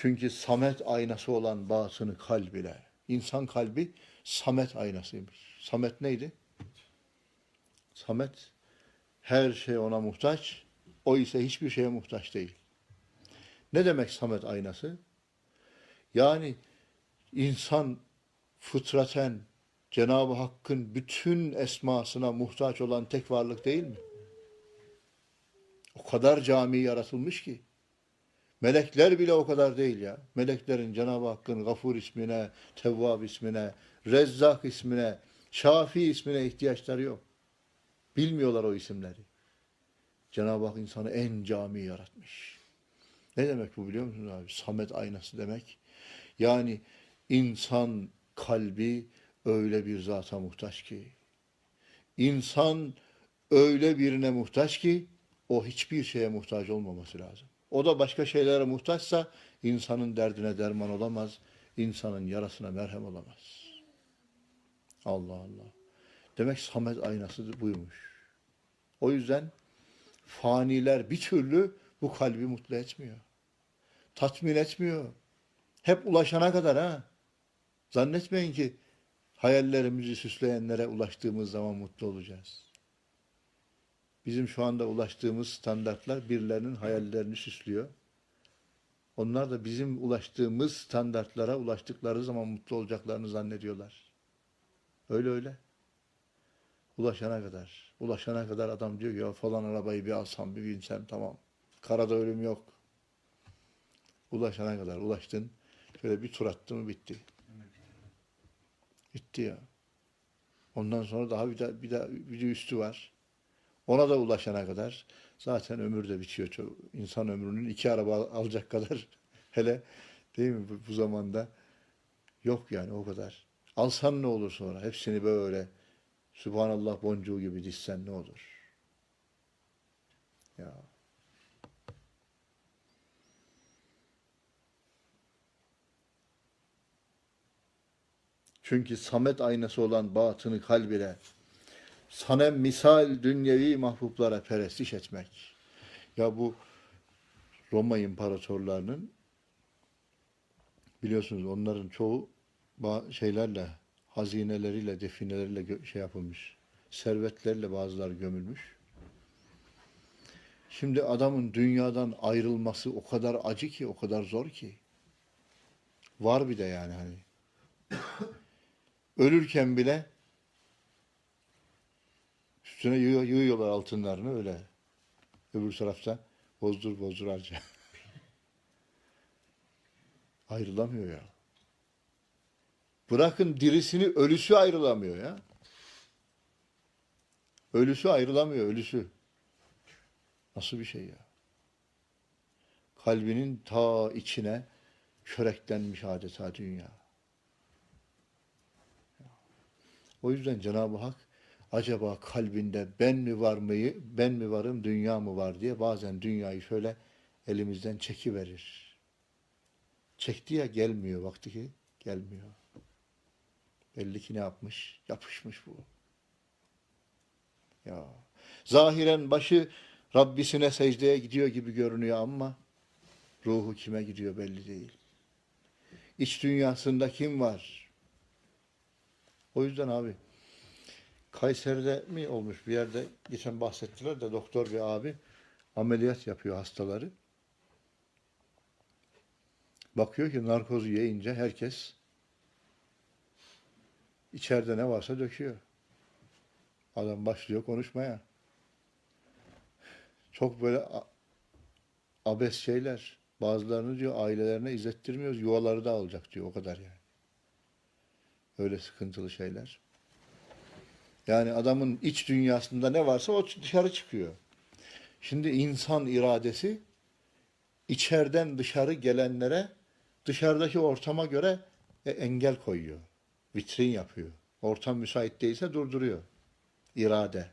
Çünkü samet aynası olan batını kalb ile. İnsan kalbi samet aynasıymış. Samet neydi? Samet her şey ona muhtaç, o ise hiçbir şeye muhtaç değil. Ne demek samet aynası? Yani insan fıtraten Cenab-ı Hakk'ın bütün esmasına muhtaç olan tek varlık değil mi? O kadar cami yaratılmış ki. Melekler bile o kadar değil ya. Meleklerin Cenab-ı Hakk'ın Gafur ismine, Tevvab ismine, Rezzak ismine, Şafi ismine ihtiyaçları yok. Bilmiyorlar o isimleri. Cenab-ı Hak insanı en cami yaratmış. Ne demek bu biliyor musunuz abi? Samet aynası demek. Yani insan kalbi öyle bir zata muhtaç ki, insan öyle birine muhtaç ki, o hiçbir şeye muhtaç olmaması lazım. O da başka şeylere muhtaçsa insanın derdine derman olamaz, insanın yarasına merhem olamaz. Allah Allah. Demek Samet aynası buymuş. O yüzden faniler bir türlü bu kalbi mutlu etmiyor. Tatmin etmiyor. Hep ulaşana kadar ha. Zannetmeyin ki hayallerimizi süsleyenlere ulaştığımız zaman mutlu olacağız. Bizim şu anda ulaştığımız standartlar birilerinin hayallerini süslüyor. Onlar da bizim ulaştığımız standartlara ulaştıkları zaman mutlu olacaklarını zannediyorlar. Öyle öyle. Ulaşana kadar. Ulaşana kadar adam diyor ki ya falan arabayı bir alsam bir binsem tamam. Karada ölüm yok. Ulaşana kadar ulaştın. Şöyle bir tur attı mı bitti. Bitti ya. Ondan sonra daha bir de, bir de, bir de üstü var. Ona da ulaşana kadar zaten ömür de bitiyor. İnsan ömrünün iki araba al- alacak kadar hele değil mi bu, bu zamanda yok yani o kadar. Alsan ne olur sonra? Hepsini böyle Subhanallah boncuğu gibi dizsen ne olur? Ya. Çünkü samet aynası olan batını kalbine sanem misal dünyevi mahbublara perestiş etmek. Ya bu Roma imparatorlarının biliyorsunuz onların çoğu şeylerle, hazineleriyle, defineleriyle şey yapılmış. Servetlerle bazıları gömülmüş. Şimdi adamın dünyadan ayrılması o kadar acı ki, o kadar zor ki. Var bir de yani hani. Ölürken bile üstüne yığ- yığıyorlar altınlarını öyle. Öbür tarafta bozdur bozdur harca. Ayrılamıyor ya. Bırakın dirisini ölüsü ayrılamıyor ya. Ölüsü ayrılamıyor ölüsü. Nasıl bir şey ya? Kalbinin ta içine köreklenmiş adeta dünya. O yüzden Cenab-ı Hak acaba kalbinde ben mi var mıyı, ben mi varım, dünya mı var diye bazen dünyayı şöyle elimizden çekiverir. Çekti ya gelmiyor vakti ki gelmiyor. Belli ki ne yapmış? Yapışmış bu. Ya. Zahiren başı Rabbisine secdeye gidiyor gibi görünüyor ama ruhu kime gidiyor belli değil. İç dünyasında kim var? O yüzden abi Kayseri'de mi olmuş bir yerde geçen bahsettiler de doktor bir abi ameliyat yapıyor hastaları. Bakıyor ki narkozu yiyince herkes içeride ne varsa döküyor. Adam başlıyor konuşmaya. Çok böyle abes şeyler. Bazılarını diyor ailelerine izlettirmiyoruz. Yuvaları da alacak diyor. O kadar yani. Öyle sıkıntılı şeyler. Yani adamın iç dünyasında ne varsa o dışarı çıkıyor. Şimdi insan iradesi içeriden dışarı gelenlere dışarıdaki ortama göre e, engel koyuyor. Vitrin yapıyor. Ortam müsait değilse durduruyor. İrade.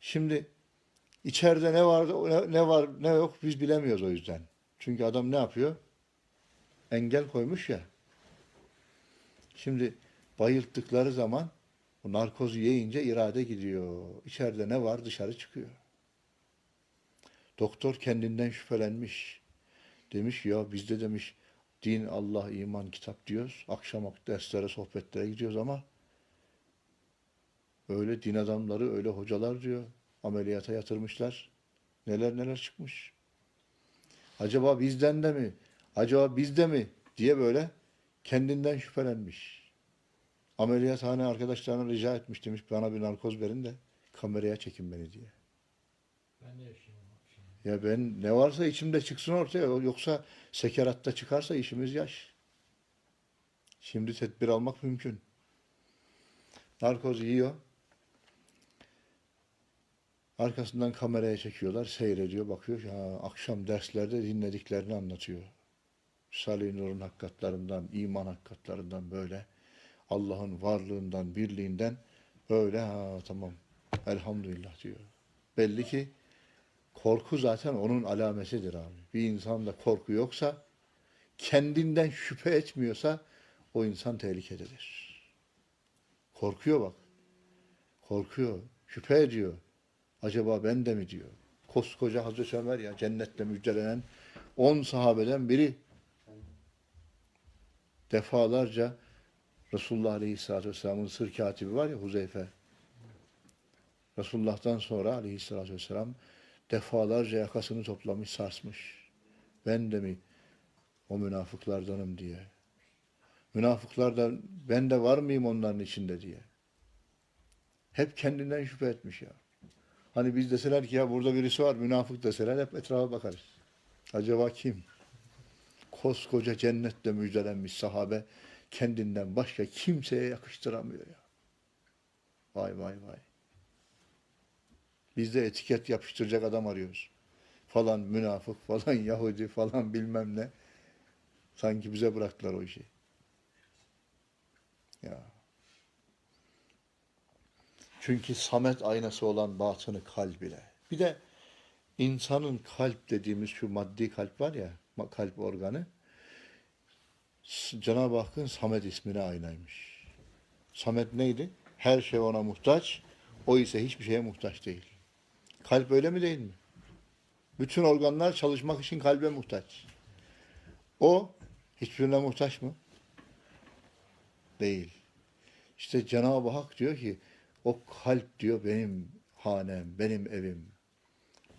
Şimdi içeride ne var ne- var ne yok biz bilemiyoruz o yüzden. Çünkü adam ne yapıyor? Engel koymuş ya. Şimdi bayılttıkları zaman o narkozu yiyince irade gidiyor. İçeride ne var dışarı çıkıyor. Doktor kendinden şüphelenmiş. Demiş ya biz de demiş din, Allah, iman, kitap diyoruz. Akşam derslere, sohbetlere gidiyoruz ama öyle din adamları, öyle hocalar diyor. Ameliyata yatırmışlar. Neler neler çıkmış. Acaba bizden de mi? Acaba bizde mi? diye böyle kendinden şüphelenmiş. Ameliyathane arkadaşlarına rica etmiş demiş bana bir narkoz verin de kameraya çekin beni diye. Ben de. Şimdi. Ya ben ne varsa içimde çıksın ortaya. Yoksa sekeratta çıkarsa işimiz yaş. Şimdi tedbir almak mümkün. Narkoz yiyor. Arkasından kameraya çekiyorlar. Seyrediyor, bakıyor. Ya, akşam derslerde dinlediklerini anlatıyor. Salih Nur'un hakikatlarından, iman hakikatlarından böyle. Allah'ın varlığından, birliğinden öyle ha tamam elhamdülillah diyor. Belli ki korku zaten onun alametidir abi. Bir insanda korku yoksa, kendinden şüphe etmiyorsa o insan tehlikededir. Korkuyor bak. Korkuyor, şüphe ediyor. Acaba ben de mi diyor. Koskoca Hazreti Ömer ya cennetle müjdelenen 10 sahabeden biri defalarca Resulullah Aleyhisselatü Vesselam'ın sır katibi var ya Huzeyfe. Resulullah'tan sonra Aleyhisselatü Vesselam defalarca yakasını toplamış, sarsmış. Ben de mi o münafıklardanım diye. Münafıklardan ben de var mıyım onların içinde diye. Hep kendinden şüphe etmiş ya. Hani biz deseler ki ya burada birisi var münafık deseler hep etrafa bakarız. Acaba kim? Koskoca cennetle müjdelenmiş sahabe kendinden başka kimseye yakıştıramıyor ya. Vay vay vay. Biz de etiket yapıştıracak adam arıyoruz. Falan münafık, falan Yahudi, falan bilmem ne. Sanki bize bıraktılar o işi. Ya. Çünkü samet aynası olan batını kalp ile. Bir de insanın kalp dediğimiz şu maddi kalp var ya, kalp organı. Cenab-ı Hakk'ın Samet ismine aynaymış. Samet neydi? Her şey ona muhtaç, o ise hiçbir şeye muhtaç değil. Kalp öyle mi değil mi? Bütün organlar çalışmak için kalbe muhtaç. O hiçbirine muhtaç mı? Değil. İşte Cenab-ı Hak diyor ki o kalp diyor benim hanem, benim evim.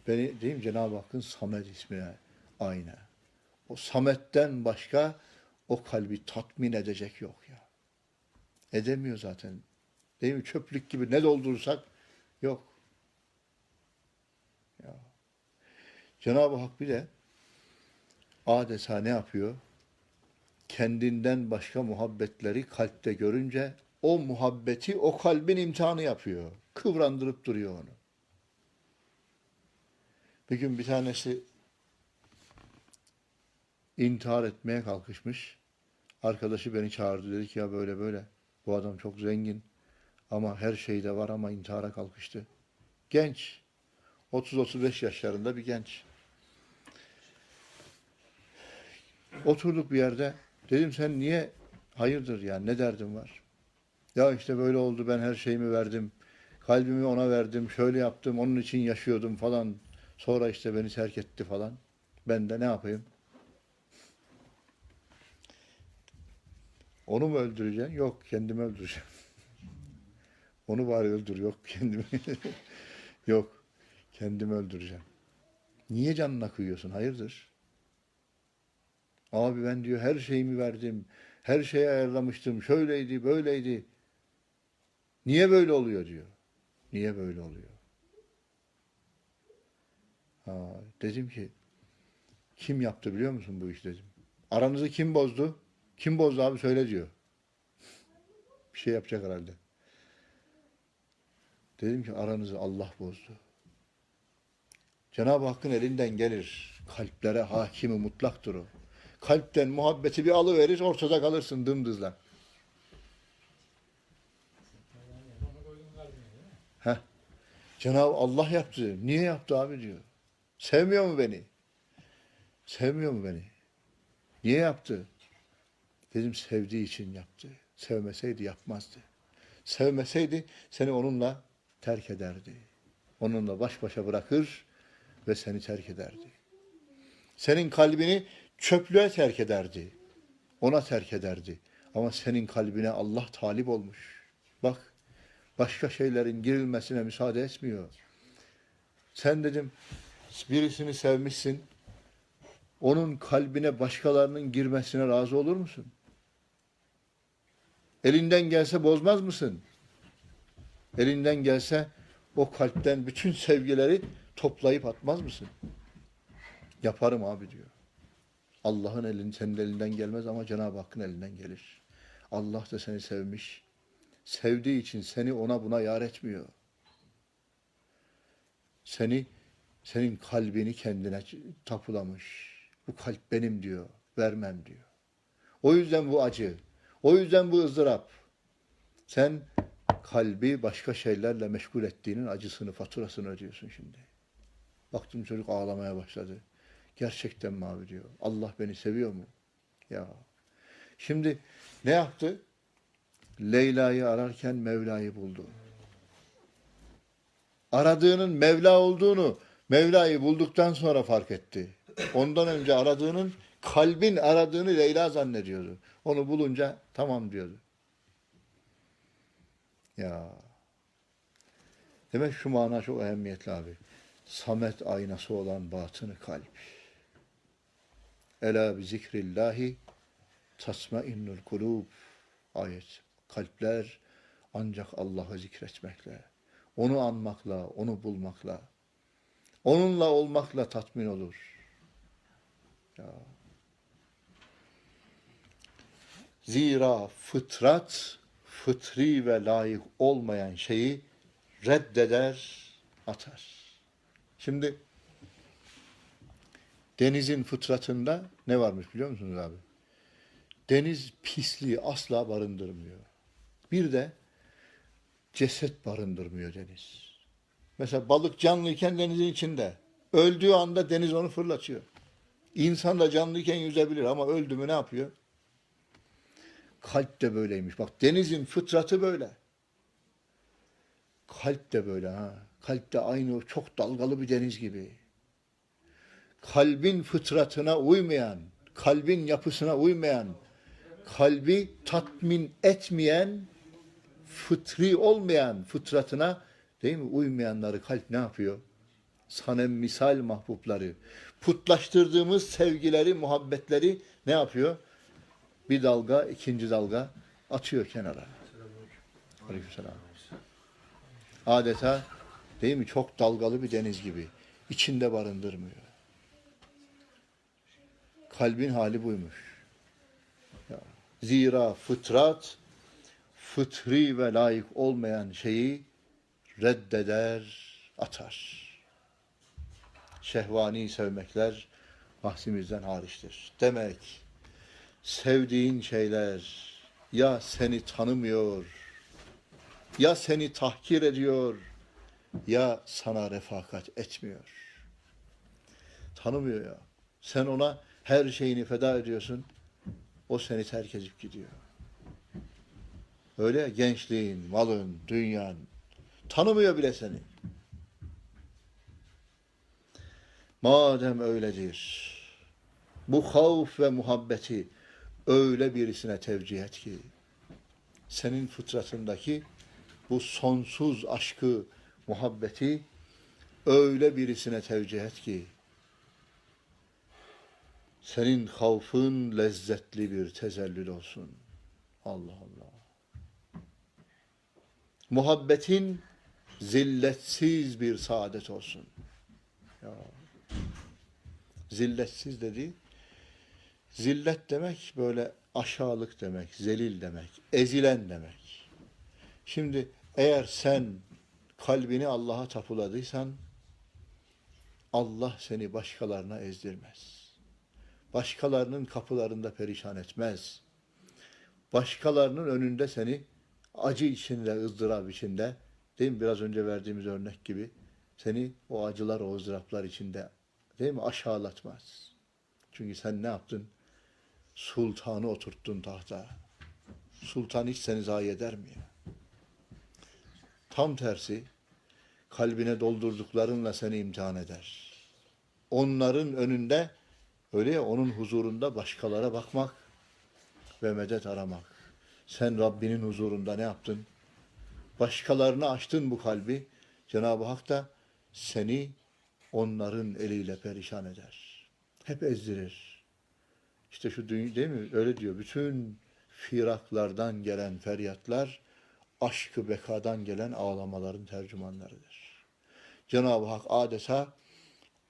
Beni diyeyim Cenab-ı Hakk'ın Samet ismine aynı. O Samet'ten başka o kalbi tatmin edecek yok ya. Edemiyor zaten. Değil mi? Çöplük gibi ne doldurursak yok. Ya. Cenab-ı Hak bir de adeta ne yapıyor? Kendinden başka muhabbetleri kalpte görünce o muhabbeti o kalbin imtihanı yapıyor. Kıvrandırıp duruyor onu. Bir gün bir tanesi intihar etmeye kalkışmış. Arkadaşı beni çağırdı. Dedi ki ya böyle böyle. Bu adam çok zengin. Ama her şeyde var ama intihara kalkıştı. Genç. 30-35 yaşlarında bir genç. Oturduk bir yerde. Dedim sen niye hayırdır yani ne derdin var? Ya işte böyle oldu ben her şeyimi verdim. Kalbimi ona verdim. Şöyle yaptım. Onun için yaşıyordum falan. Sonra işte beni terk etti falan. Ben de ne yapayım? Onu mu öldüreceksin? Yok kendimi öldüreceğim. Onu bari öldür. Yok kendimi. Yok. Kendimi öldüreceğim. Niye canına kıyıyorsun? Hayırdır? Abi ben diyor her şeyimi verdim. Her şeyi ayarlamıştım. Şöyleydi, böyleydi. Niye böyle oluyor diyor. Niye böyle oluyor? Ha, dedim ki kim yaptı biliyor musun bu iş dedim. Aranızı kim bozdu? Kim bozdu abi söyle diyor. Bir şey yapacak herhalde. Dedim ki aranızı Allah bozdu. Cenab-ı Hakk'ın elinden gelir. Kalplere hakimi mutlaktır o. Kalpten muhabbeti bir alıverir ortada kalırsın dımdızla. Heh. Cenab-ı Allah yaptı. Niye yaptı abi diyor. Sevmiyor mu beni? Sevmiyor mu beni? Niye yaptı? Dedim sevdiği için yaptı. Sevmeseydi yapmazdı. Sevmeseydi seni onunla terk ederdi. Onunla baş başa bırakır ve seni terk ederdi. Senin kalbini çöplüğe terk ederdi. Ona terk ederdi. Ama senin kalbine Allah talip olmuş. Bak başka şeylerin girilmesine müsaade etmiyor. Sen dedim birisini sevmişsin. Onun kalbine başkalarının girmesine razı olur musun? Elinden gelse bozmaz mısın? Elinden gelse o kalpten bütün sevgileri toplayıp atmaz mısın? Yaparım abi diyor. Allah'ın elin senin elinden gelmez ama Cenab-ı Hakk'ın elinden gelir. Allah da seni sevmiş. Sevdiği için seni ona buna yar etmiyor. Seni senin kalbini kendine tapulamış. Bu kalp benim diyor. Vermem diyor. O yüzden bu acı. O yüzden bu ızdırap. Sen kalbi başka şeylerle meşgul ettiğinin acısını, faturasını ödüyorsun şimdi. Baktım çocuk ağlamaya başladı. Gerçekten mi abi diyor. Allah beni seviyor mu? Ya. Şimdi ne yaptı? Leyla'yı ararken Mevla'yı buldu. Aradığının Mevla olduğunu Mevla'yı bulduktan sonra fark etti. Ondan önce aradığının kalbin aradığını Leyla zannediyordu. Onu bulunca tamam diyordu. Ya. Demek şu mana çok ehemmiyetli abi. Samet aynası olan batını kalp. Ela bi zikrillahi tasmainnul kulub. Ayet. Kalpler ancak Allah'ı zikretmekle, onu anmakla, onu bulmakla, onunla olmakla tatmin olur. Ya. Zira fıtrat, fıtri ve layık olmayan şeyi reddeder, atar. Şimdi denizin fıtratında ne varmış biliyor musunuz abi? Deniz pisliği asla barındırmıyor. Bir de ceset barındırmıyor deniz. Mesela balık canlıyken denizin içinde. Öldüğü anda deniz onu fırlatıyor. İnsan da canlıyken yüzebilir ama öldü mü ne yapıyor? Kalp de böyleymiş. Bak denizin fıtratı böyle. Kalp de böyle ha. Kalp de aynı o çok dalgalı bir deniz gibi. Kalbin fıtratına uymayan, kalbin yapısına uymayan, kalbi tatmin etmeyen, fıtri olmayan fıtratına değil mi uymayanları kalp ne yapıyor? Sanem misal mahbupları, putlaştırdığımız sevgileri, muhabbetleri ne yapıyor? Bir dalga, ikinci dalga atıyor kenara. Aleykümselam. Adeta değil mi çok dalgalı bir deniz gibi. içinde barındırmıyor. Kalbin hali buymuş. Zira fıtrat fıtri ve layık olmayan şeyi reddeder, atar. Şehvani sevmekler bahsimizden hariçtir. Demek sevdiğin şeyler ya seni tanımıyor, ya seni tahkir ediyor, ya sana refakat etmiyor. Tanımıyor ya. Sen ona her şeyini feda ediyorsun, o seni terk edip gidiyor. Öyle gençliğin, malın, dünyan tanımıyor bile seni. Madem öyledir, bu havf ve muhabbeti öyle birisine tevcih et ki, senin fıtratındaki bu sonsuz aşkı, muhabbeti öyle birisine tevcih et ki, senin havfın lezzetli bir tezellül olsun. Allah Allah. Muhabbetin zilletsiz bir saadet olsun. Ya. Zilletsiz dedi. Zillet demek böyle aşağılık demek, zelil demek, ezilen demek. Şimdi eğer sen kalbini Allah'a tapuladıysan Allah seni başkalarına ezdirmez. Başkalarının kapılarında perişan etmez. Başkalarının önünde seni acı içinde, ızdırap içinde, değil mi biraz önce verdiğimiz örnek gibi seni o acılar, o ızdıraplar içinde değil mi aşağılatmaz. Çünkü sen ne yaptın? Sultanı oturttun tahta. Sultan hiç seni zayi eder mi? Tam tersi kalbine doldurduklarınla seni imtihan eder. Onların önünde Öyle ya onun huzurunda başkalara bakmak ve medet aramak. Sen Rabbinin huzurunda ne yaptın? Başkalarına açtın bu kalbi. Cenab-ı Hak da seni onların eliyle perişan eder. Hep ezdirir. İşte şu dünya değil mi? Öyle diyor. Bütün firaklardan gelen feryatlar aşkı bekadan gelen ağlamaların tercümanlarıdır. Cenab-ı Hak adeta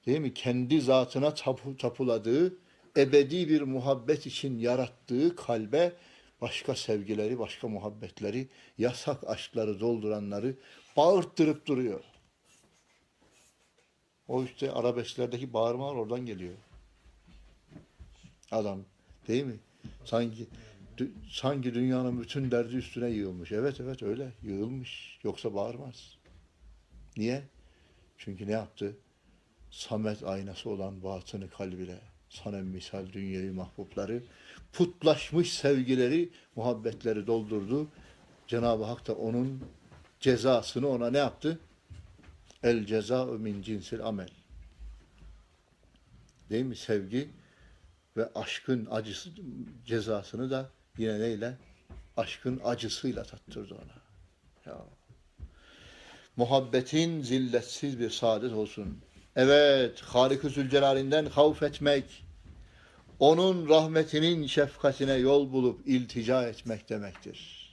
değil mi? Kendi zatına tapu, tapuladığı, ebedi bir muhabbet için yarattığı kalbe başka sevgileri, başka muhabbetleri, yasak aşkları dolduranları bağırttırıp duruyor. O işte arabesklerdeki bağırmalar oradan geliyor. Adam değil mi? Sanki sanki dünyanın bütün derdi üstüne yığılmış. Evet evet öyle yığılmış. Yoksa bağırmaz. Niye? Çünkü ne yaptı? Samet aynası olan batını kalbine, sanem misal dünyevi mahbubları, putlaşmış sevgileri, muhabbetleri doldurdu. Cenab-ı Hak da onun cezasını ona ne yaptı? El ceza min cinsil amel. Değil mi? Sevgi ve aşkın acısı cezasını da yine neyle? Aşkın acısıyla tattırdı ona. Ya. Muhabbetin zilletsiz bir saadet olsun. Evet, Halik-ı Zülcelal'inden havf etmek, onun rahmetinin şefkatine yol bulup iltica etmek demektir.